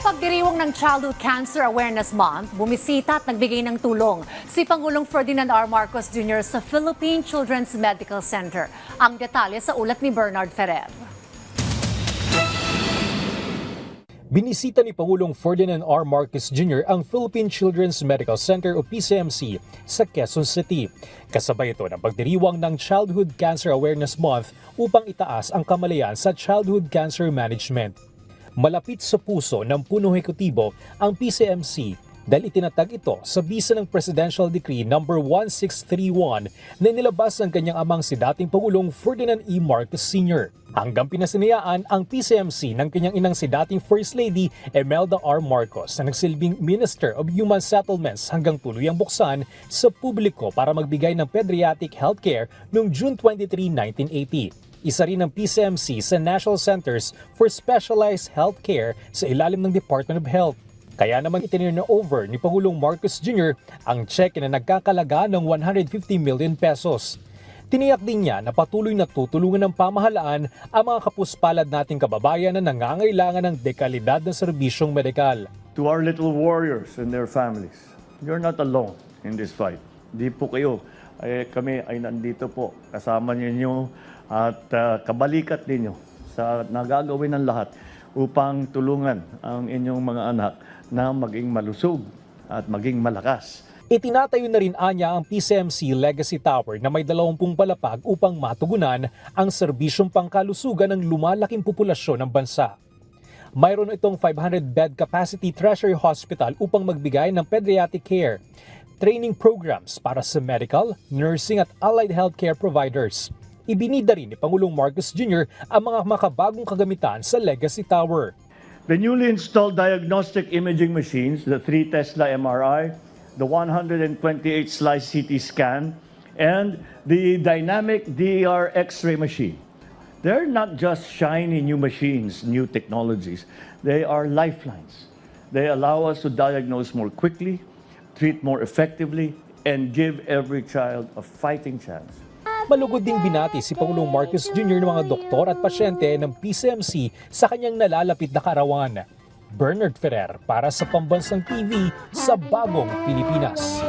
pagdiriwang ng Childhood Cancer Awareness Month, bumisita at nagbigay ng tulong si Pangulong Ferdinand R. Marcos Jr. sa Philippine Children's Medical Center. Ang detalye sa ulat ni Bernard Ferrer. Binisita ni Pangulong Ferdinand R. Marcos Jr. ang Philippine Children's Medical Center o PCMC sa Quezon City. Kasabay ito ng pagdiriwang ng Childhood Cancer Awareness Month upang itaas ang kamalayan sa childhood cancer management. Malapit sa puso ng punong ekutibo ang PCMC dahil itinatag ito sa bisa ng Presidential Decree No. 1631 na nilabas ng kanyang amang si dating Pangulong Ferdinand E. Marcos Sr. Hanggang pinasinayaan ang PCMC ng kanyang inang si dating First Lady Imelda R. Marcos na nagsilbing Minister of Human Settlements hanggang tuluyang buksan sa publiko para magbigay ng pediatric healthcare noong June 23, 1980 isa rin ang PCMC sa National Centers for Specialized Healthcare sa ilalim ng Department of Health. Kaya naman itinir over ni Pangulong Marcos Jr. ang cheque na nagkakalaga ng 150 million pesos. Tiniyak din niya na patuloy na tutulungan ng pamahalaan ang mga kapuspalad nating kababayan na nangangailangan ng dekalidad ng serbisyong medikal. to our little warriors and their families. You're not alone in this fight. Di po kayo. Ay, kami ay nandito po kasama ninyo at ah, kabalikat ninyo sa nagagawin ng lahat upang tulungan ang inyong mga anak na maging malusog at maging malakas. Itinatayo na rin anya ang PCMC Legacy Tower na may 20 palapag upang matugunan ang serbisyong pangkalusugan ng lumalaking populasyon ng bansa. Mayroon itong 500-bed capacity Treasury Hospital upang magbigay ng pediatric care, training programs para sa medical, nursing at allied healthcare providers. Ibinida rin ni Pangulong Marcos Jr. ang mga makabagong kagamitan sa Legacy Tower. The newly installed diagnostic imaging machines, the 3 Tesla MRI, the 128 slice CT scan, and the dynamic DER X-ray machine. They're not just shiny new machines, new technologies. They are lifelines. They allow us to diagnose more quickly, treat more effectively, and give every child a fighting chance. Malugod ding binati si Pangulong Marcos Jr. ng mga doktor at pasyente ng PCMC sa kanyang nalalapit na karawan. Bernard Ferrer para sa Pambansang TV sa Bagong Pilipinas.